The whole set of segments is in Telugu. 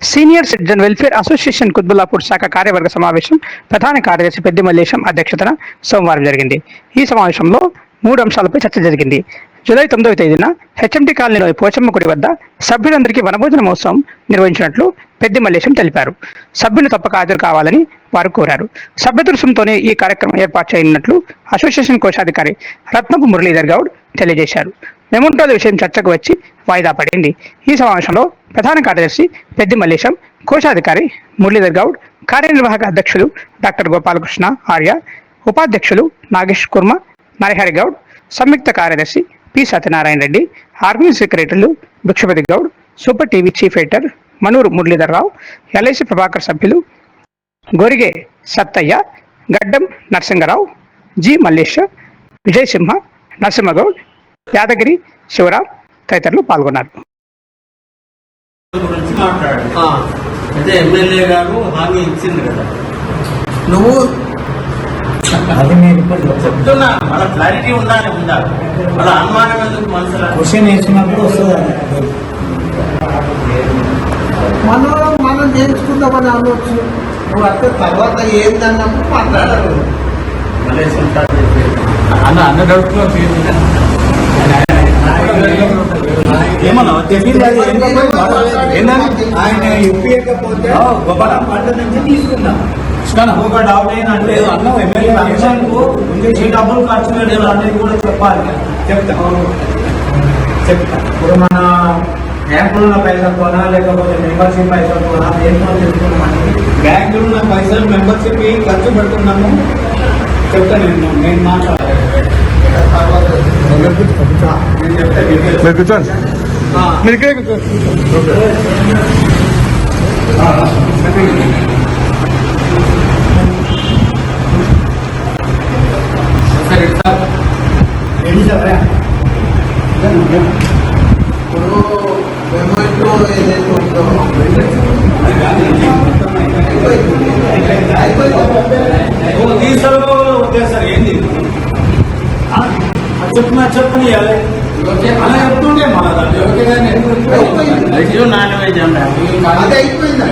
Senior citizen welfare association Quthbullapur శాఖ కార్యవర్గ సమావేశం ప్రధాన కార్యదర్శి పెద్ది మల్లేశం అధ్యక్షతన సోమవారం జరిగింది. ఈ సమావేశంలో మూడు అంశాలపై చర్చ జరిగింది. జూలై తొమ్మిదవ తేదీన హెచ్ఎండి కాలనీలోని పోచమ్మగుడి వద్ద సభ్యులందరికీ వనభోజన మహోత్సవం నిర్వహించినట్లు పెద్ది మల్లేశం తెలిపారు. సభ్యులు తప్పక హాజరు కావాలని వారు కోరారు. సభ్యత రుసుముతోనే ఈ కార్యక్రమం ఏర్పాటు చేయనున్నట్లు అసోసియేషన్ కోశాధికారి రత్నపు మురళీధర్ గౌడ్ తెలియజేశారు. మెమోంటోల విషయం చర్చకు వచ్చి వాయిదా పడింది. ఈ సమావేశంలో ప్రధాన కార్యదర్శి పెద్ది మల్లేశం కోశాధికారి మురళీధర్ గౌడ్ కార్యనిర్వాహక అధ్యక్షులు డాక్టర్ గోపాలకృష్ణ ఆర్య ఉపాధ్యక్షులు నాగేష్ కుర్మ నరహరి గౌడ్ సంయుక్త కార్యదర్శి పి సత్యనారాయణ రెడ్డి ఆర్మీ సెక్రటరీలు Bhikshapathi Goud super TV chief editor Manuru Muralidhar Rao LIC Prabhakar సభ్యులు గొరిగే సత్తయ్య గడ్డం నరసింగరావు జి మల్లేష్ విజయసింహ నరసింహగౌడ్ యాదగిరి శివరాం తదితరులు పాల్గొన్నారు. అయితే ఎమ్మెల్యే గారు హామీ ఇచ్చింది కదా. నువ్వు అది ఇప్పుడు చెప్తున్నా. మన క్లారిటీ ఉండాలి ఉండాలి మన అనుమానం ఎందుకు మనసులో? క్వశ్చన్ వేసినప్పుడు వస్తుంది మనం మనం నేర్చుకుందామని అనవచ్చు నువ్వు అంటే తర్వాత ఏందన్నప్పుడు స్టార్ట్ చేసేది. అన్న అన్న డౌట్లో ఏమన్నా చెప్పింది ఏంటంటే ఆయన ఇప్పించకపోతే గొప్ప పంట నుంచి తీసుకుందాం ఒక డౌట్ ఏంటంటే అన్న ఎమ్మెల్యే ఫంక్షన్కు ఈ డబ్బులు ఖర్చు పెట్టారు అనేది కూడా చెప్పాలి. చెప్తా. చెప్తా. ఇప్పుడు మన బ్యాంకులో ఉన్న పైసలు కొనా లేకపోతే మెంబర్షిప్ పైసలు కొనా దేంట్లో తీసుకున్నామని బ్యాంకులో ఉన్న పైసలు మెంబర్షిప్ ఖర్చు పెడుతున్నాము. చెప్తా నేను నేను మాట్లాడాలి నేను చెప్తా మీరు కూర్చోండి ఆ, మీరు ఇక్కడే కూర్చోండి సరే ఇట్లా ఏంటి చెప్పరా? ఇప్పుడు మెమోతో ఏదైతే ఉందో ఓ, తీసుకొని ఉద్దేశం ఏంది ఆ? అది చెప్పిన చెప్పని అలా చెప్తుండే మన దాంట్లో నాన్ వెజ్ అది అయిపోయింది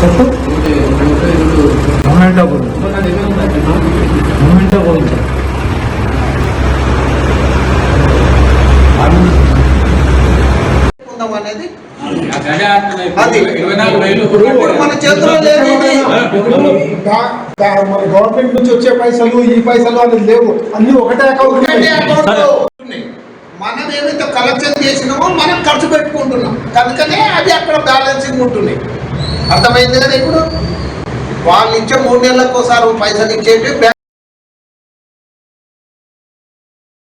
చెప్పు అనేది? అది. ఇప్పుడు మన చేతిలో లేదు మన గవర్నమెంట్ నుంచి వచ్చే పైసలు ఈ పైసలు అనేది లేవు. అన్ని ఒకటే అకౌంట్. మనం ఏమైతే కలెక్షన్ చేసినామో మనం ఖర్చు పెట్టుకుంటున్నాం. కనుకనే అది అక్కడ బ్యాలెన్సింగ్ ఉంటున్నాయి అర్థమైంది కదా ఇప్పుడు? వాళ్ళు ఇచ్చే మూడు నెలలకు ఒకసారి పైసలు ఇచ్చేటి